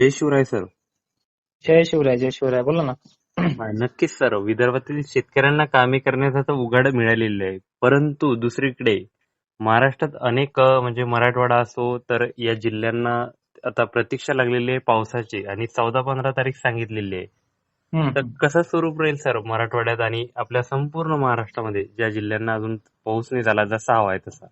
जय Shivray sir. जय शिवराय जय शिवराय. बोला ना. नक्कीच सर. विदर्भातील शेतकऱ्यांना कामे करण्याचा तर उघाड मिळालेलं आहे. परंतु दुसरीकडे महाराष्ट्रात अनेक म्हणजे मराठवाडा असो तर या जिल्ह्यांना आता प्रतीक्षा लागलेली आहे पावसाची आणि चौदा पंधरा तारीख सांगितलेली आहे. तर कसं स्वरूप राहील सर मराठवाड्यात आणि आपल्या संपूर्ण महाराष्ट्रामध्ये ज्या जिल्ह्यांना अजून पाऊस नाही झाला जसा हवा आहे तसा?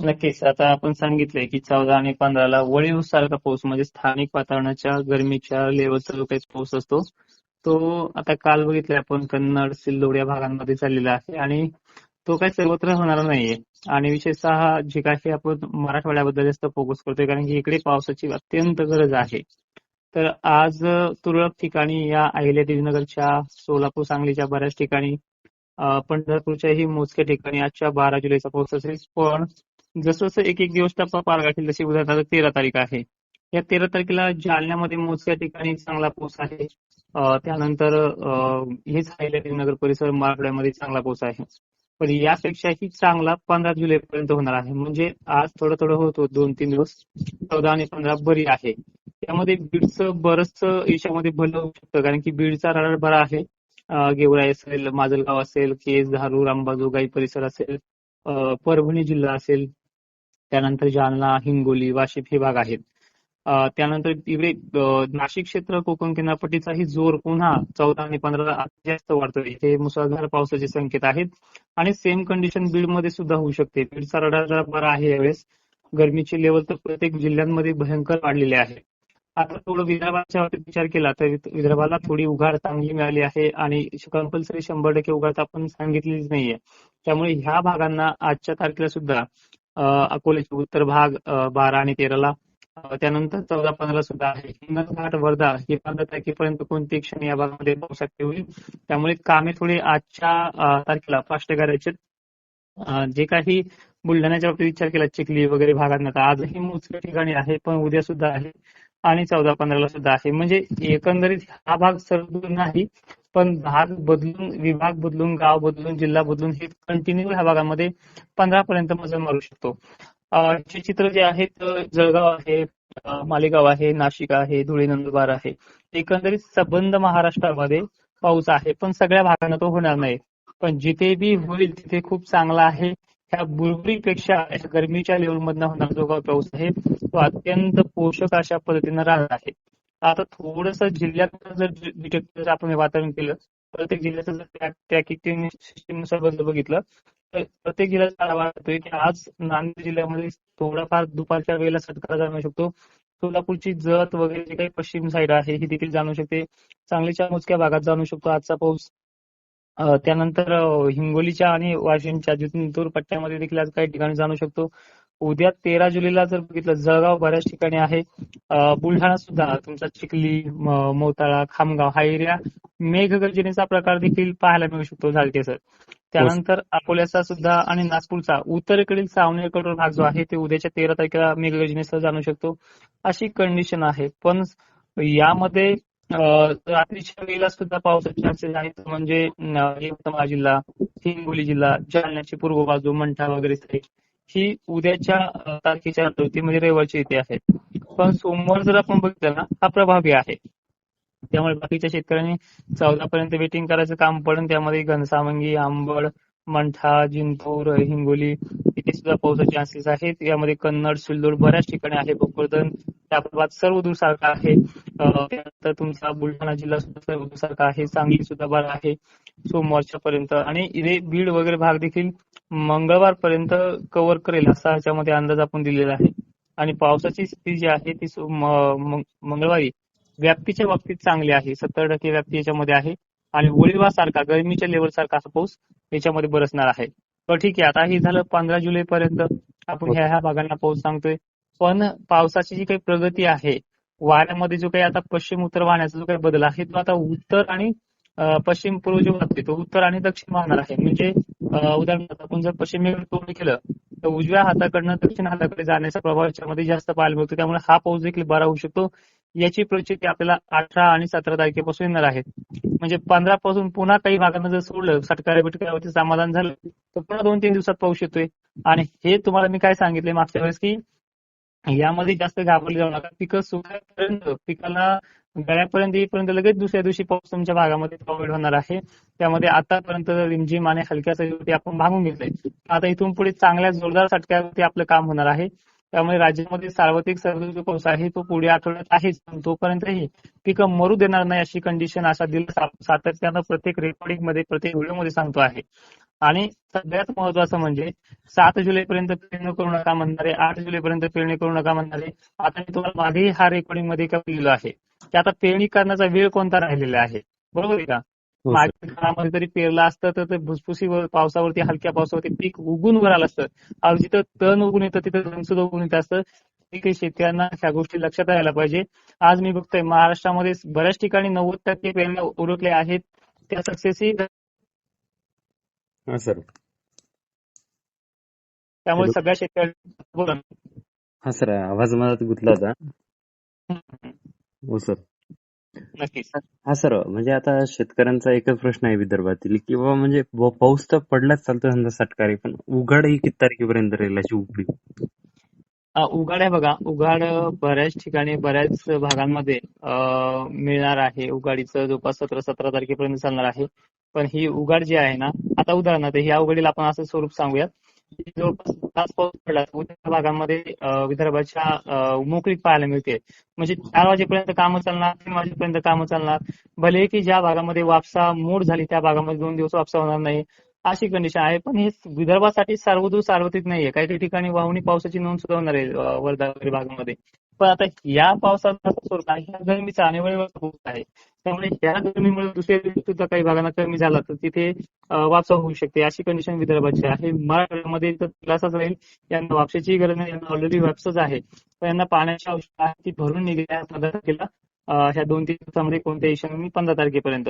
नक्कीच. आता आपण सांगितलंय की चौदा आणि पंधराला वळीव सारखा पाऊस म्हणजे स्थानिक वातावरणाच्या गरमीच्या लेवलचा जो काही पाऊस असतो तो आता काल बघितलाय आपण कन्नड सिल्लोड या भागांमध्ये चाललेला आहे आणि तो काही सर्वत्र होणार नाहीये. आणि विशेषतः जे काही आपण मराठवाड्याबद्दल जास्त फोकस करतोय कारण की इकडे पावसाची अत्यंत गरज आहे. तर आज तुरळक ठिकाणी या अहिल्यादेवीनगरच्या सोलापूर सांगलीच्या बऱ्याच ठिकाणी अं, पंढरपूरच्याही मोजक्या ठिकाणी आजच्या बारा जुलैचा पाऊस असेल. पण जसं जसं एक एक दिवस टप्पा पार गाठेल तशी उदाहरणार्थ तेरा तारीख आहे. या तेरा तारखेला जालन्यामध्ये मोजक्या ठिकाणी चांगला पाऊस आहे. त्यानंतर हेच हेच नगर परिसर मराठवाड्यामध्ये चांगला पाऊस आहे. पण यापेक्षाही चांगला पंधरा जुलै पर्यंत होणार आहे. म्हणजे आज थोडं थोडं होतो दोन तीन दिवस. चौदा आणि पंधरा बरी आहे. त्यामध्ये बीडचं बरंच याच्यामध्ये भलं होऊ शकतं. कारण की बीडचा रडार बरा आहे गेवराई असेल माजलगाव असेल केस धारूर अंबाजोगाई परिसर असेल. परभणी जिल्हा असेल त्यानंतर जालना हिंगोली वाशिम हे भाग आहेत. त्यानंतर इकडे नाशिक क्षेत्र कोकण किनारपट्टीचाही जोर पुन्हा चौदा आणि पंधरा जास्त वाढतोय. इथे मुसळधार पावसाचे संकेत आहेत आणि सेम कंडिशन बीडमध्ये सुद्धा होऊ शकते. बीडचा रडार बरा आहे यावेळेस. गरमीची लेवल तर प्रत्येक जिल्ह्यांमध्ये भयंकर वाढलेली आहे आता थोडं विदर्भाच्या बाबतीत विचार केला तर विदर्भाला थोडी उघाड चांगली मिळाली आहे आणि कंपल्सरी शंभर टक्के उघाड आपण सांगितलीच नाहीये. त्यामुळे ह्या भागांना आजच्या तारखेला सुद्धा अकोल्याचे उत्तर भाग बारा आणि तेराला त्यानंतर चौदा पंधरा सुद्धा आहे. हिंगणघाट वर्धा हे पंधरा तारखेपर्यंत कोणती क्षण या भागामध्ये पाहू शकते होईल. त्यामुळे कामे थोडी आजच्या तारखेला फास्ट करायचे जे काही बुलढाण्याच्या बाबतीत विचार केला चिखली वगैरे भागांना तर आजही मोजक्या ठिकाणी आहे पण उद्या सुद्धा आहे. आणि चौदा पंधराला सुद्धा आहे. म्हणजे एकंदरीत हा भाग सर्व नाही पण भाग बदलून विभाग बदलून गाव बदलून जिल्हा बदलून हे कंटिन्यू ह्या भागामध्ये पंधरा पर्यंत मजल मारू शकतो. हे चित्र जे आहे जळगाव आहे मालेगाव आहे नाशिक आहे धुळे नंदुरबार आहे. एकंदरीत सबंध महाराष्ट्रामध्ये पाऊस आहे पण सगळ्या भागांना तो होणार नाही. पण जिथे बी होईल तिथे खूप चांगला आहे. ह्या बुरबुरीपेक्षा पेक्षा गरमीच्या लेवल मधून होणारा जो काही पाऊस आहे तो अत्यंत पोषक अशा पद्धतीनं राहणार आहे. आता थोडस जिल्ह्यात जर आपण वातावरण केलं प्रत्येक जिल्ह्याचं जर ट्रॅकिंग सिस्टीमनुसार बदल बघितलं तर प्रत्येक जिल्ह्याचा आढावा येतोय की आज नांदेड जिल्ह्यामध्ये थोडाफार दुपारच्या वेळेला सटकारा जाणवू शकतो. सोलापूरची जत वगैरे जी काही पश्चिम साईड आहे ही देखील जाणू शकते. सांगलीच्या मोजक्या भागात जाणू शकतो. आजचा पाऊस त्यानंतर हिंगोलीच्या आणि वाशिमच्या जिंतूर पट्ट्यामध्ये देखील आज काही ठिकाणी जाणू शकतो. उद्या तेरा जुलैला जर बघितलं जळगाव बऱ्याच ठिकाणी आहे. बुलढाणा सुद्धा तुमचा चिखली मोताळा खामगाव हा एरिया मेघगर्जनेचा प्रकार देखील पाहायला मिळू शकतो झालते सर. त्यानंतर अकोल्याचा सुद्धा आणि नागपूरचा उत्तरेकडील सावनेर भाग जो आहे ते उद्याच्या तेरा तारखेला मेघगर्जनेसह जाणू शकतो. अशी कंडिशन आहे. पण यामध्ये रात्रीच्या वेळेला सुद्धा पावसाचे चान्सेस आहेत. म्हणजे यवतमाळ जिल्हा हिंगोली जिल्हा जालन्याची पूर्व बाजू मंठा वगैरे साईड ही उद्याच्या तारखेच्या होती म्हणजे रविवारची इथे आहे पण सोमवार जर आपण बघितलं ना हा प्रभावी आहे. त्यामुळे बाकीच्या शेतकऱ्यांनी चौदा पर्यंत वेटिंग करायचं काम पडून त्यामध्ये घनसावंगी आंबड मंठा जिंतूर हिंगोली इथे सुद्धा पावसाचे चान्सेस आहेत. यामध्ये कन्नड सिल्लोड बऱ्याच ठिकाणी आहे. भोकरदन त्याप्रमाणात सर्व दूरसारखा आहे. त्यानंतर तुमचा बुलढाणा जिल्हा सुद्धा सर्व दूरसारखा आहे. सांगली सुद्धा बरा आहे. सोमवारच्या पर्यंत आणि इथे बीड वगैरे भाग देखील मंगळवार पर्यंत कव्हर करेल असा ह्याच्यामध्ये अंदाज आपण दिलेला आहे. आणि पावसाची स्थिती जी आहे ती मंगळवारी व्याप्तीच्या बाबतीत चांगली आहे. सत्तर टक्के व्याप्ती याच्यामध्ये आहे. आणि ओळीवा सारखा गरमीच्या लेवल सारखा असा पाऊस याच्यामध्ये बरसणार आहे. तर ठीक आहे आता हे झालं पंधरा जुलै पर्यंत आपण ह्या ह्या भागांना पाऊस सांगतोय. पण पावसाची जी काही प्रगती आहे वाऱ्यामध्ये जो काही आता पश्चिम उत्तर वाहण्याचा जो काही बदल आहे तो आता उत्तर आणि पश्चिम पूर्व जो वाहतोय तो उत्तर आणि दक्षिण वाहणार आहे. म्हणजे उदाहरणार्थ आपण जर पश्चिमेकडे तोंड केलं तर उजव्या हाताकडनं दक्षिण हाताकडे जाण्याचा प्रभाव याच्यामध्ये जास्त पाहायला मिळतो. त्यामुळे हा पाऊस देखील बरा होऊ शकतो. याची प्रचिती आपल्याला अठरा आणि सतरा तारखेपासून येणार आहे. म्हणजे पंधरा पासून पुन्हा काही भागांना जर सोडलं सटकाऱ्या बिटकाऱ्यावरती समाधान झालं तर पुन्हा दोन तीन दिवसात पाऊस येतोय. आणि हे तुम्हाला मी काय सांगितले मागच्या वेळेस की यामध्ये जास्त घाबरले जाऊ नका. पिकं सुकायपर्यंत पिकाला गळ्यापर्यंत येईपर्यंत लगेच दुसऱ्या दिवशी पाऊस तुमच्या भागामध्ये प्रोव्हाइड होणार आहे. त्यामध्ये आतापर्यंत रिमझिम आणि हलक्या सरीवरती आपण भागून घेतलंय आता इथून पुढे चांगल्या जोरदार सटक्यावरती आपलं काम होणार आहे. त्यामुळे राज्यामध्ये सार्वत्रिक सर्वदूर पाऊस आहे तो पुढे आठवड्यात आहेच पण तोपर्यंतही पिकं मरू देणार नाही अशी कंडिशन असा दिल सातत्यानं प्रत्येक रेकॉर्डिंगमध्ये प्रत्येक व्हिडिओमध्ये सांगतो आहे. आणि सगळ्यात महत्वाचं म्हणजे सात जुलैपर्यंत पेरणी करू नका म्हणणारे आठ जुलैपर्यंत पेरणी करू नका म्हणणारे आता मी तुम्हाला मागेही हा रेकॉर्डिंगमध्ये लिहिलं आहे. की आता पेरणी करण्याचा वेळ कोणता राहिलेला आहे? बरोबर आहे का? मागील काळामध्ये जरी पेरलं असतं तर ते भुसभुसीवर पावसावरती हलक्या पावसावरती पीक उगून वर आलं असतं आज जिथं तण उगून येतं तिथं रंग सुद्धा उगून येत. असतं काही शेतकऱ्यांना ह्या गोष्टी लक्षात यायला पाहिजे. आज मी बघतोय महाराष्ट्रामध्ये बऱ्याच ठिकाणी नव्वद टक्के पेरण्या उरकल्या आहेत. त्या सक्सेसही हा सर. त्यामुळे. सगळ्या शेतकऱ्यांना. हा सर आवाज गुंतला होता. हो सर. नक्कीच. हा सर म्हणजे आता शेतकऱ्यांचा एकच प्रश्न आहे विदर्भातील की बाबा म्हणजे ब- पाऊस तर पडलाच चालतो समजा सटकारी पण उघाड ही किती तारखेपर्यंत राहील अशी उघडी अ, उघाड आहे बघा. उघाड अ, बऱ्याच ठिकाणी बऱ्याच भागांमध्ये अ, मिळणार आहे. उघाडीचं जवळपास सतरा सतरा तारखेपर्यंत चालणार आहे. पण ही उघाड जी आहे ना आता उदाहरणार्थ ह्या उघाडीला आपण असं स्वरूप सांगूयात. जवळपास तास पाऊस पडला तर विदर्भाच्या मोकळीक पाहायला मिळते. म्हणजे चार वाजेपर्यंत कामं चालणार तीन वाजेपर्यंत कामं चालणार. भले की ज्या भागामध्ये वापसा मोड झाली त्या भागामध्ये दोन दिवस वापसा होणार नाही. अशी कंडिशन आहे. पण हे विदर्भासाठी सार्वदूर सार्वत्रिक नाहीये. काही काही ठिकाणी वाहुनी पावसाची नोंद सुद्धा होणार आहे वर्धा वगैरे भागामध्ये. पण आता या पावसाचा ह्या गरमीचा अनिवार्य होत आहे. त्यामुळे ह्या गरमीमुळे दुसऱ्या काही भागांना कमी झाला तर तिथे वापसा होऊ शकते. अशी कंडिशन विदर्भाची आहे. मराठवाड्यामध्ये तर दिलासाच राहील. यांना वापसाची गरज नाही. यांना ऑलरेडी वापसच आहे. पण यांना पाण्याची आवश्यकता आहे. ती भरून निघाल्या पंधरा तारखेला ह्या दोन तीन दिवसामध्ये कोणत्या हिशोबाने पंधरा तारखेपर्यंत.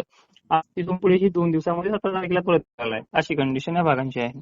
तिथून पुढे ही दोन दिवसामध्ये सतरा तारखेला परत आलाय अशी कंडिशन या भागांची आहे.